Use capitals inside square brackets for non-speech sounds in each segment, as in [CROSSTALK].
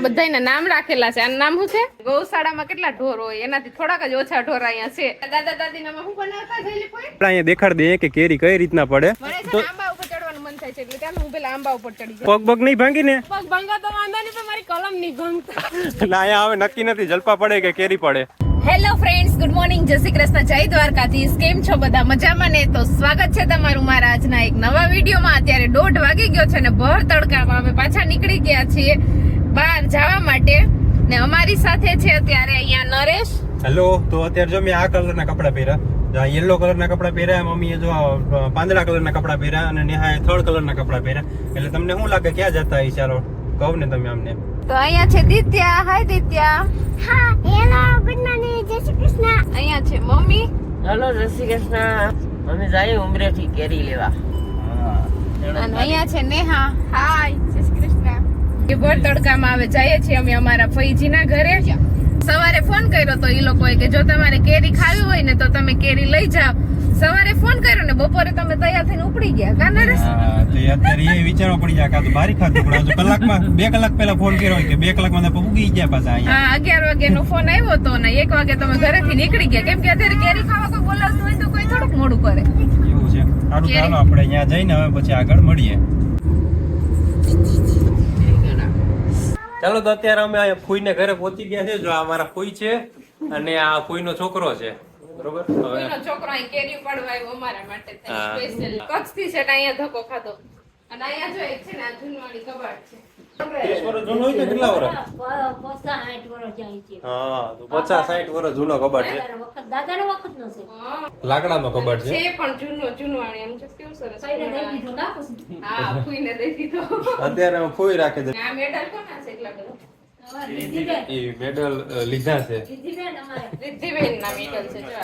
આ બધાયના નામ રાખેલા છે. આનું નામ શું છે? ગૌશાળામાં કેટલા ઢોર હોય? એનાથી થોડાક જ ઓછા ઢોર અહીંયા છે. દાદા દાદી નામાં શું બનાવતા જઈલી કોઈ? અહીંયા દેખાડ દે કે કેરી કઈ રીતના પડે. તો આંબા ઉપર ચડવાનું મન થાય છે એટલે ચાલો હું પેલા આંબા ઉપર ચડી પગ પગ નહીં ભાંગી ને પગ ભંગા તો વાંધો નહીં પણ મારી કલમ નહીં ભંગતા. એટલે અહીંયા હવે નક્કી નથી જલપા પડે કે કેરી પડે. હેલો ફ્રેન્ડ્સ ગુડ મોર્નિંગ જય શ્રી કૃષ્ણ જય દ્વારકાધીશ. કેમ છો બધા? મજામાં ને? તો સ્વાગત છે તમારું મારા આજના એક નવા વિડીયોમાં. અત્યારે દોઢ વાગી ગયો છે ને ભર તડકામાં. અમે પાછા નીકળી ગયા છીએ. બહાર જવા માટે. ને અમારી સાથે છે અત્યારે અહીંયા નરેશ. હેલો તો અત્યારે જો મેં આ કલરના કપડા પહેર્યા. યલો કલરના કપડા પહેર્યા મમ્મીએ જો આ પાંદડા કલરના કપડા પહેર્યા અને નેહાએ થર્ડ કલરના કપડા પહેર્યા. એટલે તમને શું લાગે ક્યાં જતા હશે ચાલો કહો ને તમે અમને. તો અહીંયા છે દિત્યા. હાય દિત્યા. હા હેલો ગુડ મોર્નિંગ. જય શ્રી કૃષ્ણ. અહીંયા છે મમ્મી. હલો જય શ્રી કૃષ્ણ. અમે જઈએ ઉમરેઠી કેરી લેવા. અને અહીંયા છે નેહા. હાય. એ ભર તડકામાં આવે જઈએ છીએ અમે અમારા ફઈજીના ઘરે. સવારે ફોન કર્યો તો એ લોકોએ કે જો તમારે કેરી ખાવી હોય ને તો તમે કેરી લઈ જાઓ. સવારે ફોન કર્યો ને બપોરે તમે તૈયાર થઈને ઉપડી ગયા. કા નરેશ? અત્યારે એ વિચારવા પડી જાય કાં તો બારી પણ હજુ કલાકમાં બે કલાક પહેલા ફોન કર્યો હોય કે બે કલાકમાં તો ઉગી ગયા પાછા અહીંયા. હા અગિયાર વાગ્યાનો ફોન આવ્યો તો ને એક વાગે તમે ઘરેથી નીકળી ગયા. કેમ કે અત્યારે કેરી ખાવા કોઈ બોલાવતું હોય તો કોઈ થોડુંક મોડું કરે. એવું છે. સારું? ચાલો આપણે અહીંયા જઈને હવે પછી આગળ મળીએ. ચાલો તો અત્યારે અમે અહીંયા ફૂઈને ઘરે પહોંચી ગયા છે. જો આ મારા ફૂઈ છે અને આ ફૂઈનો છોકરો છે. બરોબર? હવે છોકરો અહીં કેરી ઉપાડવા આવ્યો અમારા માટે સ્પેશિયલ કચ્છથી છે ને અહીંયા ધક્કો ખાધો. અને અહીંયા જો એક છે ને આ કબાટ છે. નો લાકડાનો કબાટ છે? ના અત્યારે ફૂઈ રાખે છે? એ મેડલ લીધા છે. રિદ્ધિબેન ના મેડલ છે જો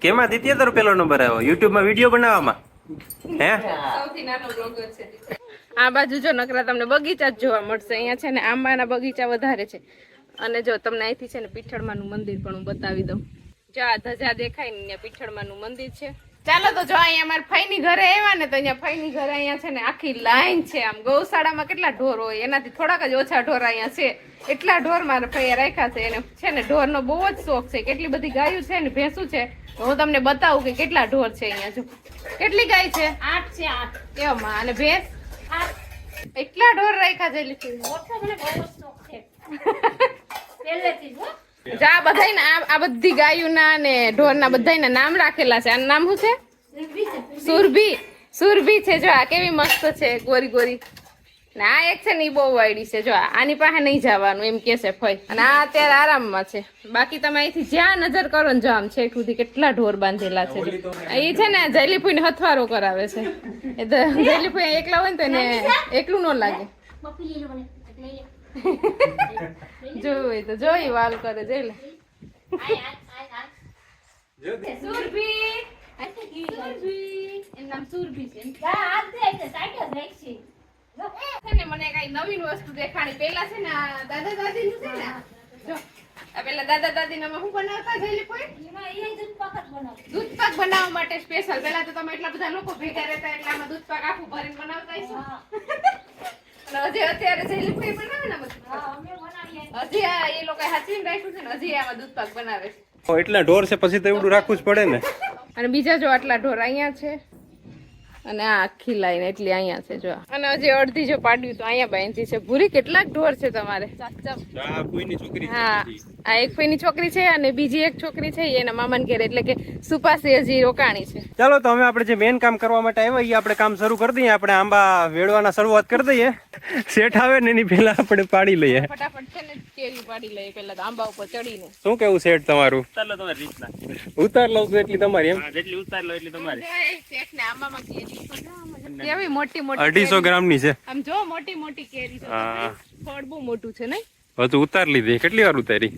કેમાં? દ્વિતીય તર પેલો નંબર આવ્યો યુટ્યુબમાં વીડિયો બનાવવામાં? હે? સૌથી નાનો બ્લોગર છે આ બાજુ જો નકરા તમને બગીચા જ જોવા મળશે. અહીંયા છે ને આંબાના બગીચા વધારે છે. અને જો તમને અહીંથી છે ને પીઠળમાનું મંદિર પણ હું બતાવી દઉં. જો આ ધજા દેખાય ને ત્યાં પીઠળમાનું મંદિર છે. ચાલો તો જો અહીંયા અમારા ફઈની ઘરે આવ્યા ને તો અહીંયા ફઈની ઘરે અહીંયા છે ને આખી લાઈન છે. આમ ગૌશાળામાં કેટલા ઢોર હોય એનાથી થોડાક જ ઓછા ઢોર અહીંયા છે. એટલા ઢોર મારા ફઈએ રાખ્યા છે. એને છે ને ઢોરનો બહુ જ શોખ છે. કેટલી બધી ગાયું છે ને ભેંસું છે. તો હું તમને બતાવું કે કેટલા ઢોર છે અહીંયા જો. કેટલી ગાય છે? આઠ છે આઠ. એમાં અને ભેંસ? એટલા ઢોર રાખ્યા છે મોટો મને બહુ શોખ છે. [LAUGHS] પહેલેથી જ હો. જા બધાય ના આ બધી ગાયોના ને ઢોરના બધાયના નામ રાખેલા છે. આનું નામ શું છે? સુરભી સુરભી. છે જો આ કેવી મસ્ત છે ગોરી ગોરી. ને આ એક છે ને એ બહુ વાયડી છે જો આ. આની પાસે નહીં જવાનું એમ કે છે ફઈ. અને આ અત્યારે આરામમાં છે. બાકી તમે અહીંથી જ્યાં નજર કરો ને જો આમ છે સુધી કેટલા ઢોર બાંધેલા છે. એ છે ને જયલીફુઈને હથવારો કરાવે છે. એ તો જયલીફુઈ એકલા હોય ને તો એને એકલું ન લાગે. જોયું હોય તો જોઈ વાલ કરે જોઈ લે મને કઈ નવીન વસ્તુ દેખાણી. પેલા છે ને દાદા દાદી નું છે ને જો. આ પેલા દાદા દાદી શું બનાવતા જઈલી કોઈ? દૂધ પાક જ બનાવે. દૂધ પાક બનાવવા માટે સ્પેશિયલ પેલા તો તમે એટલા બધા લોકો ભેગા રહેતા એટલે આમાં દૂધ પાક આખું ભરીને બનાવતા હશો. હા. અને હજી અત્યારે જઈલી કોઈ બનાવે ને બધું. હા, અમે બનાવીએ. હજી આ એ લોકો હાચવીને રાખ્યું છે ને હજી આમાં દૂધ પાક બનાવે છે. એટલા ઢોર છે પછી તો એવડું રાખવું જ પડે ને. અને બીજા જો આટલા ઢોર અહીંયા છે. અને આ આખી લાઈન એટલી અહીંયા છે જો. અને હજી અડધી જો પાડ્યું તો અહીંયા બાંધી છે. ભૂરી કેટલાક ઢોર છે તમારે? આ છોકરી હા. આ એક ફઈની છોકરી છે અને બીજી એક છોકરી છે એના મામાને ઘેર. એટલે કે સુપાસી હજી રોકાણી છે. ચાલો તો હવે આપણે જે મેન કામ કરવા માટે આવ્યા એ આપણે કામ શરૂ કરી દઈએ. આપણે આંબા વેડવાના શરૂઆત કરી દઈએ. શેઠ આવે ને એની પહેલા આપણે પાડી લઈએ. ફટાફટ છે ને કેરી પાડી લઈએ. પેલા તો આંબા ઉપર ચડીને. શું કેવું શેઠ તમારું? ઉતાર લો તમારી રીતના. ઉતાર લઉં છું એટલી તમારી એમ. જેટલી ઉતાર લો એટલી તમારી. આંબામાં જો આમાં જો. કેવી મોટી મોટી અઢીસો ગ્રામ ગ્રામની છે. આમ જો મોટી મોટી કેરી છે. ફળ બહુ મોટું છે નહીં? હજુ ઉતાર લીધી. કેટલી વાર ઉતારી?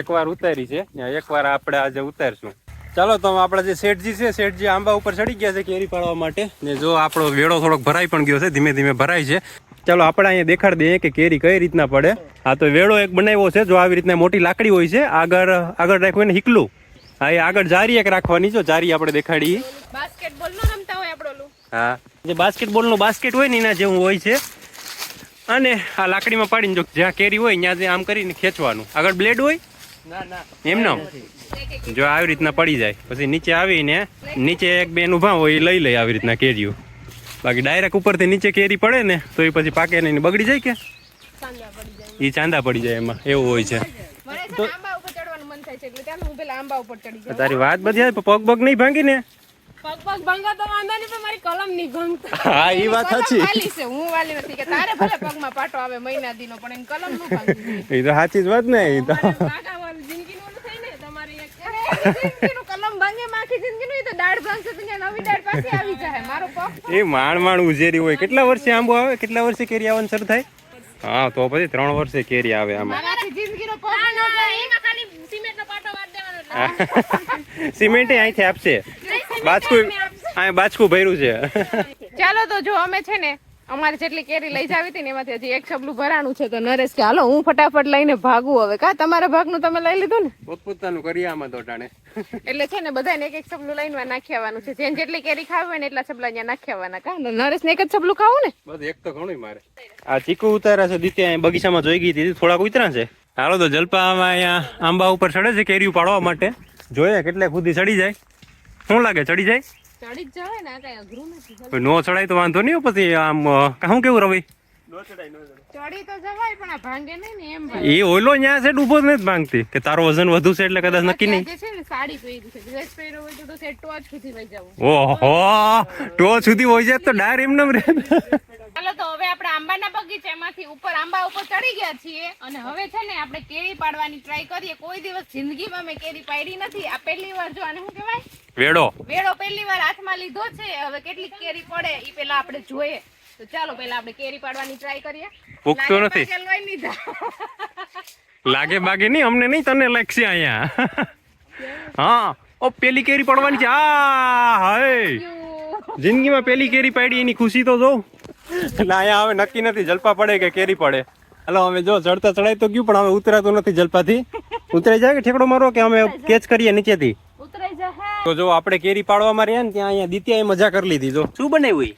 એક વાર ઉતારી છે. એક વાર આપણે આજે ઉતારશું. ચાલો તો આપણા જે શેઠજી છે શેઠજી આંબા ઉપર ચડી ગયા છે કેરી પાડવા માટે. ને જો આપણો વેળો થોડોક ભરાઈ પણ ગયો છે ધીમે ધીમે ભરાય છે. ચાલો આપણે અહીંયા દેખાડ દઈએ કે કેરી કઈ રીતના પડે. આ તો વેળો એક બનાવ્યો છે જો આવી રીતના મોટી લાકડી હોય છે આગળ આગળ રાખવું ને હિકલું. હા એ આગળ જારી એક રાખવાની જો જારી આપણે દેખાડી બાસ્કેટબોલ નો હા. જે બાસ્કેટબોલનું બાસ્કેટ હોય ને એના જેવું હોય છે. અને આ લાકડીમાં પાડીને જો જ્યાં કેરી હોય ત્યાં આમ કરીને ખેંચવાનું. આગળ બ્લેડ હોય? એમ ના જો આવી રીતના પડી જાય. પછી નીચે આવીને નીચે એક બેન ઊભા હોય એ લઈ લે આવી રીતના કેરીઓ. બાકી ડાયરેક્ટ ઉપરથી નીચે કેરી પડે ને તો એ પછી પાકે નહીં ને બગડી જાય કે? એ ચાંદા પડી જાય એમાં. એવું હોય છે. મને છે ને આંબા ઉપર ચડવાનું મન થાય છે એટલે ચાલો હું પેલા આંબા ઉપર ચડી જાઉં તારી વાત બધી આવે, પગ પગ નહીં ભાંગી ને? પગ પગ ભંગા તો વાંધો નહીં પણ મારી કલમ નહીં ભંગતા હા એ વાત સાચી. વાલી છે હું વાલી નથી કે તારે ભલે પગમાં પાટો આવે મહિના દીનો પણ એની કલમનું ભાંગી એ તો સાચી જ વાત ને એ તો. જિંદગીનું ઓલું થાય ને તમારી એક જિંદગીનું કલમ ભાંગે માખી જિંદગી નું તો દાડ ભાંગશે તો ત્યાં નવી દાડ પાછી આવી જાય મારો પગ એ માણ માણ ઉજેરી હોય કેટલા વર્ષે આંબો આવે? કેટલા વર્ષે કેરી આવવાનું શરૂ થાય? હા તો પછી ત્રણ વર્ષે કેરી આવે આમાં. મારા આખી જિંદગીનો પગ ના, ના, એમાં ખાલી સિમેન્ટનો પાટો વાળી દેવાનો સિમેન્ટ અહીંથી આપશે. બાજકું આ બાચકું ભર્યું છે. ચાલો તો જો અમે છે ને અમારે જેટલી કેરી લઈ જાવી હતી ને એમાંથી હજી એક સબલું ભરાણું છે તો નરેશ કે હાલો હું ફટાફટ લઈને ભાગું હવે. કા તમારા ભાગનું તમે લઈ લીધું ને? પોતપોતાનું કરી આમાં તો ટાણે એટલે છે ને બધાને એક એક ચબલું લઈને નાખી આવવાનું છે. જેને જેટલી કેરી ખાવી હોય ને એટલા સબલા અહીંયા નાખી આવવાના કા નરેશ ને એક જ સબલું ખાવું ને? બધું એક તો ઘણું મારે. આ ચીકુ ઉતાર્યા છે દીત્યા અહીં બગીચામાં જોઈ ગઈ હતી. થોડાક ઉતરા છે. હાલો તો જલપા આમાં અહીંયા આંબા ઉપર ચડે છે કેરીઓ પાડવા માટે. જોઈએ કેટલે ખુદી ચડી જાય. શું લાગે ચડી જાય? ચડી જ જવાય ને કઈ અઘરું નથી નો ચડાય તો વાંધો નહીં હો પછી આમ શું કેવું રવિ ચડી તો જવાય પણ આ ભાંગે નહીં ને એમ એ ઓલો ન્યા છે ઊભો જ નથી માંગતી કે તારો વજન વધુ છે એટલે કદાચ નક્કી નહીં. આજે સાડી પહેરી છે ડ્રેસ પહેર્યો હોય તો તો ટોચ સુધી ઓહો હોય જાય તો ડાયર એમ નમ રહે ચાલો તો હવે આપણે આંબાના બગીચામાંથી ઉપર આંબા ઉપર ચડી ગયા છીએ અને હવે છે ને આપણે કેરી પાડવાની ટ્રાય કરીએ. કોઈ દિવસ જિંદગીમાં મેં કેરી પાડી નથી આ પહેલી વાર જો આને શું કહેવાય? વેડો. વેડો પહેલી વાર હાથમાં લીધો છે. હવે કેટલી કેરી પડે એ પેલા આપણે જોઈએ. તો ચાલો પેલા આપણે કેરી પાડવાની ટ્રાય કરીએ. લાગે નથી. લાગે બાગે નહીં અમને નહીં તને લાગશે અહીંયા. હા ઓ પેલી કેરી પડવાની છે. આ હાય. જિંદગીમાં પેલી કેરી પાડી એની ખુશી તો જો. એટલે અહીંયા હવે નક્કી નથી જલપા પડે કે કેરી પડે. હલો અમે જો ચડતા ચડાય તો ગયું પણ હવે ઉતરાતું નથી જલપાથી. ઉતરાઈ જાય કે ઠેકડો મારો કે અમે કેચ કરીએ નીચેથી? તો જો આપણે કેરી પાડવામાં રહ્યા ને ત્યાં અહીંયા દિત્યાએ મજા કરી લીધી જો. શું બનાવ્યું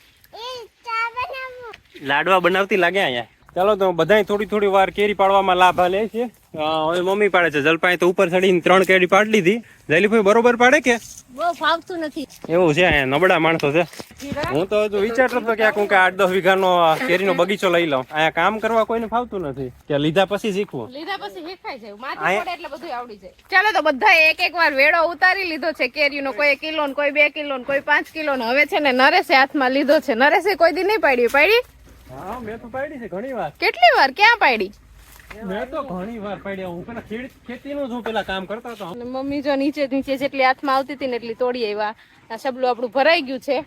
લાડવા બનાવતી લાગે અહીંયા. ચાલો તો બધાય થોડી થોડી વાર કેરી પાડવામાં લાભ લે છે. હવે મમ્મી પાડે છે. જલપાઈ તો ઉપર ચડીને ત્રણ કેરી પાડી લીધી. જયલીભાઈ બરોબર પાડે કે? બહુ ફાવતું નથી. એવું છે અહીંયા નબળા માણસો છે. હું તો હજુ વિચારતો હતો કે હું કે આઠ દસ વીઘાનો કેરીનો બગીચો લઈ લઉં. અહીંયા કામ કરવા કોઈને ફાવતું નથી. કે લીધા પછી શીખવું. લીધા પછી શીખાય જાય માથે પડે એટલે બધું આવડી જાય. ચાલો તો બધા એક એક વાર વેડો ઉતારી લીધો છે કેરીનો. કોઈ કિલો ને કોઈ બે કિલો ને કોઈ પાંચ કિલો ને હવે છે ને નરેશે હાથમાં લીધો છે. નરેશે કોઈ દી નહીં પાડી પાડી? હા મેં તો પાડી છે ઘણી વાર. કેટલી વાર? ક્યાં પાડી? મમ્મી જો નીચે નીચે જેટલી હાથમાં આવતી હતી ને એટલી તોડી આવ્યા આ સબલું આપણું ભરાઈ ગયું છે.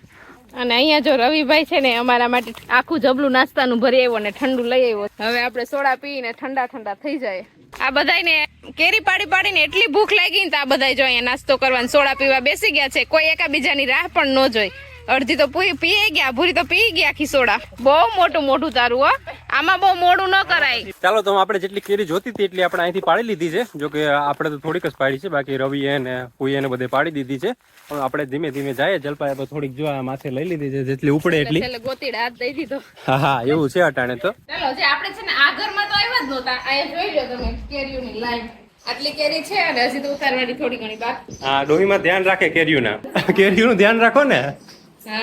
અને અહીંયા જો રવિભાઈ છે ને, અમારા માટે આખું જબલું નાસ્તાનું ભરી આવ્યો ને ઠંડુ લઈ આવ્યો. હવે આપણે સોડા પીને ઠંડા ઠંડા થઈ જાય. આ બધાને કેરી પાડી પાડીને એટલી ભૂખ લાગી ને આ બધાય જો અહીંયા નાસ્તો કરવાનું સોડા પીવા બેસી ગયા છે. કોઈ એકાબીજાની રાહ પણ ન જોઈ. અડધી તો પી ગયા ભૂરી તો પી ગયા ખીસોડા. બહુ મોટું મોટું તારું હો. આમાં બહુ મોડું ન કરાય. ચાલો તો આપણે જેટલી કેરી જોતી હતી એટલી આપણે અહીંથી પાડી લીધી છે. જો કે આપણે તો થોડીક જ પાડી છે. બાકી રવિ એને પુઈએ એને બધે પાડી દીધી છે. પણ આપણે ધીમે ધીમે જાય જલપાએ તો થોડીક જો આ માથે લઈ લીધી છે જેટલી ઉપડે એટલી. ગોતીડ હાથ દઈ દીધો. હા હા એવું છે અટાણે તો. ચાલો જે આપણે છે ને આ ઘરમાં તો આવ્યા જ નહોતા. અહીંયા જોઈ લો તમે કેરીઓની લાઈન. આટલી કેરી છે અને હજી તો ઉતારવાની થોડી ઘણી બાકી. હા ડોહીમાં ધ્યાન રાખે કેરીઓના. કેરીઓનું ધ્યાન રાખો ને. [LAUGHS]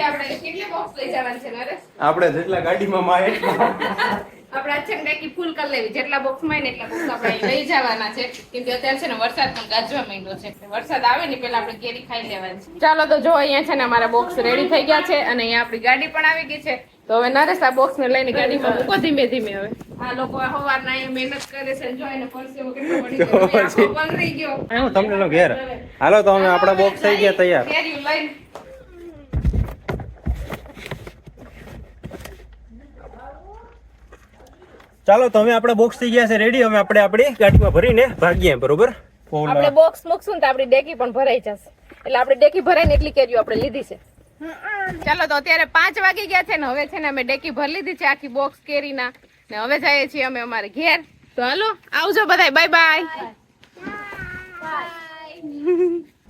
આપણે કેટલી બોક્સ લઈ જવાની છે નરેશ? આપણે જેટલા ગાડીમાં માં આપણે ને ડેકી ફૂલ કરી લેવી. જેટલા બોક્સમાં એટલા બોક્સ આપણે લઈ જવાના છે. કેમ કે અત્યારે છે ને વરસાદ પણ ગાજવા માંડ્યો છે. વરસાદ આવે ને પેલા આપણે કેરી ખાઈ લેવાની છે. ચાલો તો જો અહીંયા છે ને અમારા બોક્સ રેડી થઈ ગયા છે અને અહીંયા આપણી ગાડી પણ આવી ગઈ છે. તો હવે નરેશ આ બોક્સ ને લઈને ગાડીમાં મૂકો ધીમે ધીમે હવે. આ લોકો સવારના અહીંયા મહેનત કરે છે જો એને પરસેવો કેટલો પડી ગયો. હવે ગયો. હું તમને લો ઘેર. હાલો તો અમે આપણા બોક્સ થઈ ગયા તૈયાર. લઈને ચાલો તો અમે આપણા બોક્સ થઈ ગયા છે રેડી હવે આપણે આપણી ગાડીમાં ભરીને ભાગીએ બરોબર? આપણે બોક્સ મૂકશું ને તો આપણી ડેકી પણ ભરાઈ જશે. એટલે આપણે ડેકી ભરાઈને એટલી કેરીઓ આપણે લીધી છે. ચાલો તો અત્યારે પાંચ વાગી ગયા છે ને હવે છે ને અમે ડેકી ભરી લીધી છે આખી બોક્સ કેરીના. ને હવે જઈએ છીએ અમે અમારે ઘેર. તો હાલો આવજો બધા બાય બાય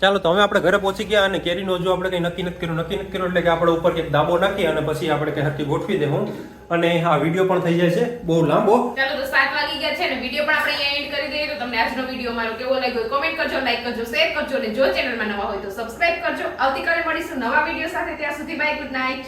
ચાલો, તો હવે આપણે ઘરે પહોંચી ગયા અને કેરીનો જો આપણે કંઈ નક્કી નથી કર્યું, નક્કી નથી કર્યું એટલે કે આપણે ઉપર કંઈક દાબો નાખી અને પછી આપણે કંઈ હરકી ગોઠવી દેવું અને આ વીડિયો પણ થઈ જાય છે, બહુ લાંબો. ચાલો, તો સાત વાગી ગયા છે અને વીડિયો પણ આપણે અહીંયા એન્ડ કરી દઈએ. તો તમને આજનો વીડિયો મારો કેવો લાગ્યો કોમેન્ટ કરજો લાઈક કરજો શેર કરજો અને જો ચેનલમાં નવા હોય તો સબસ્ક્રાઇબ કરજો. આવતીકાલે મળીશું નવા વીડિયો સાથે. ત્યાં સુધી બાય ગુડ નાઇટ